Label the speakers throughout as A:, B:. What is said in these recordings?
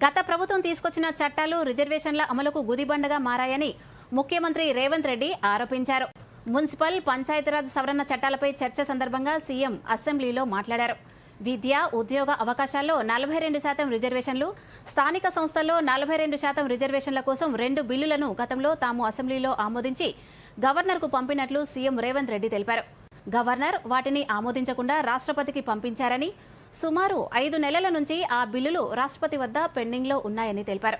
A: గత ప్రభుత్వం తీసుకొచ్చిన చట్టాలు రిజర్వేషన్ల అమలుకు గుదిబండగా మారాయని ముఖ్యమంత్రి రేవంత్ రెడ్డి ఆరోపించారు. మున్సిపల్ పంచాయతీరాజ్ సవరణ చట్టాలపై చర్చ సందర్భంగా సీఎం అసెంబ్లీలో మాట్లాడారు. విద్య ఉద్యోగ అవకాశాల్లో నలభై రెండు శాతం రిజర్వేషన్లు స్థానిక సంస్థల్లో నలభై రెండు శాతం రిజర్వేషన్ల కోసం రెండు బిల్లులను గతంలో తాము అసెంబ్లీలో ఆమోదించి గవర్నర్కు పంపినట్లు సీఎం రేవంత్ రెడ్డి తెలిపారు. గవర్నర్ వాటిని ఆమోదించకుండా రాష్ట్రపతికి పంపించారని సుమారు ఐదు నెలల నుంచి ఆ బిల్లులు రాష్ట్రపతి వద్ద పెండింగ్లో ఉన్నాయని తెలిపారు.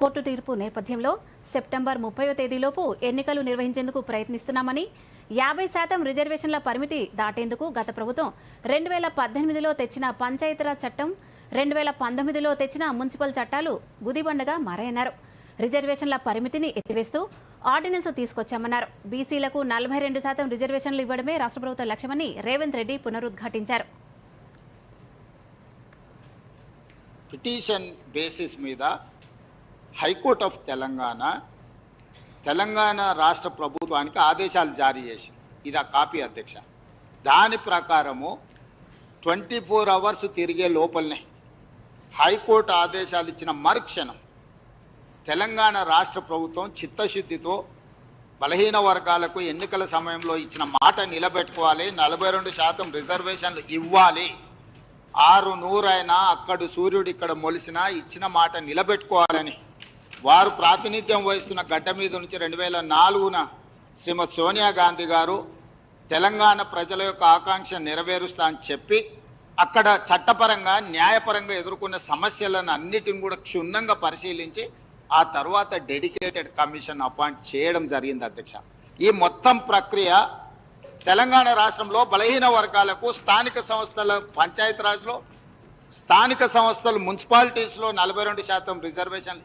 A: కోర్టు తీర్పు నేపథ్యంలో సెప్టెంబర్ ముప్పయో తేదీలోపు ఎన్నికలు నిర్వహించేందుకు ప్రయత్నిస్తున్నామని యాభై శాతం రిజర్వేషన్ల పరిమితి దాటేందుకు గత ప్రభుత్వం రెండు వేల పద్దెనిమిదిలో తెచ్చిన పంచాయతీరాజ్ చట్టం రెండు వేల పంతొమ్మిదిలో తెచ్చిన మున్సిపల్ చట్టాలు గుదిబండగా మారాయన్నారు. రిజర్వేషన్ల పరిమితిని ఎత్తివేస్తూ ఆర్డినెన్స్ తీసుకొచ్చామన్నారు. బీసీలకు నలభై రెండు శాతం రిజర్వేషన్లు ఇవ్వడమే రాష్ట్ర ప్రభుత్వ లక్ష్యమని రేవంత్ రెడ్డి పునరుద్ఘాటించారు.
B: పిటిషన్ బేసిస్ మీద high court of Telangana Telangana రాష్ట్ర ప్రభుత్వానికి ఆదేశాలు జారీ చేసింది. ఇది ఆ కాపీ అధ్యక్ష. దాని ప్రకారము ట్వంటీ ఫోర్ అవర్స్ తిరిగే లోపలనే హైకోర్టు ఆదేశాలు ఇచ్చిన మరుక్షణం తెలంగాణ రాష్ట్ర ప్రభుత్వం చిత్తశుద్ధితో బలహీన వర్గాలకు ఎన్నికల సమయంలో ఇచ్చిన మాట నిలబెట్టుకోవాలి నలభై రెండు శాతం రిజర్వేషన్లు ఇవ్వాలి. ఆరు నూరైనా అక్కడు సూర్యుడు ఇక్కడ మొలిసినా ఇచ్చిన మాట నిలబెట్టుకోవాలని. వారు ప్రాతినిధ్యం వహిస్తున్న గడ్డ మీద నుంచి రెండు వేల నాలుగున శ్రీమతి సోనియా గాంధీ గారు తెలంగాణ ప్రజల యొక్క ఆకాంక్ష నెరవేరుస్తా అని చెప్పి అక్కడ చట్టపరంగా న్యాయపరంగా ఎదుర్కొన్న సమస్యలను అన్నిటిని కూడా క్షుణ్ణంగా పరిశీలించి ఆ తర్వాత డెడికేటెడ్ కమిషన్ అపాయింట్ చేయడం జరిగింది అధ్యక్ష. ఈ మొత్తం ప్రక్రియ తెలంగాణ రాష్ట్రంలో బలహీన వర్గాలకు స్థానిక సంస్థల పంచాయతీరాజ్లో స్థానిక సంస్థలు మున్సిపాలిటీస్లో నలభై రెండు శాతం రిజర్వేషన్